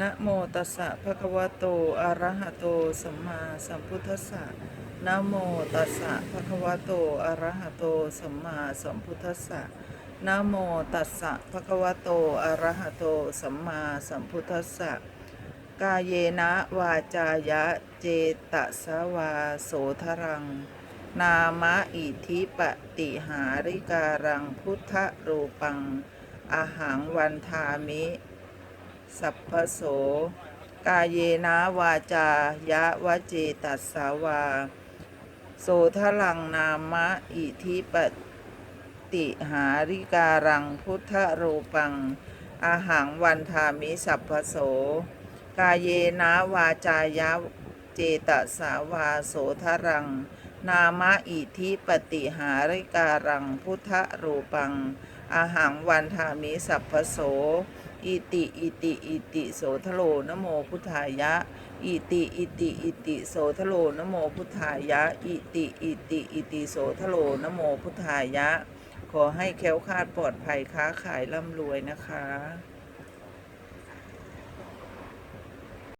นะโมตัสสะภะคะวะโตอะระหะโตสัมมาสัมพุทธัสสะนะโมตัสสะภะคะวะโตอะระหะโตสัมมาสัมพุทธัสสะนะโมตัสสะภะคะวะโตอะระหะโตสัมมาสัมพุทธัสสะกายเยนะวาจายะเจตสวาโสทรัง นามะอิทิปติหาริการังพุทธรูปัง อาหังวันทามิ สัพพโส กายเยนะ วาจา ยะวะเจตัสสาวา โสทลังนามะ อิทิปติหาริการังพุทธรูปัง อาหังวันทามิสัพพโส กายเยนะ วาจายะเจตสาวาโสทรัง นามะอิทิปติหาริการังพุทธรูปัง อาหังวันทามิสัพพโส อิติ อิติ อิติ โสทโลนโมพุทธายะ อิติ อิติ อิติ โสทโลนโมพุทธายะ อิติ อิติ อิติ โสทโลนโมพุทธายะ ขอให้แค้วคาดปลอดภัยค้าขายร่ำรวยนะคะ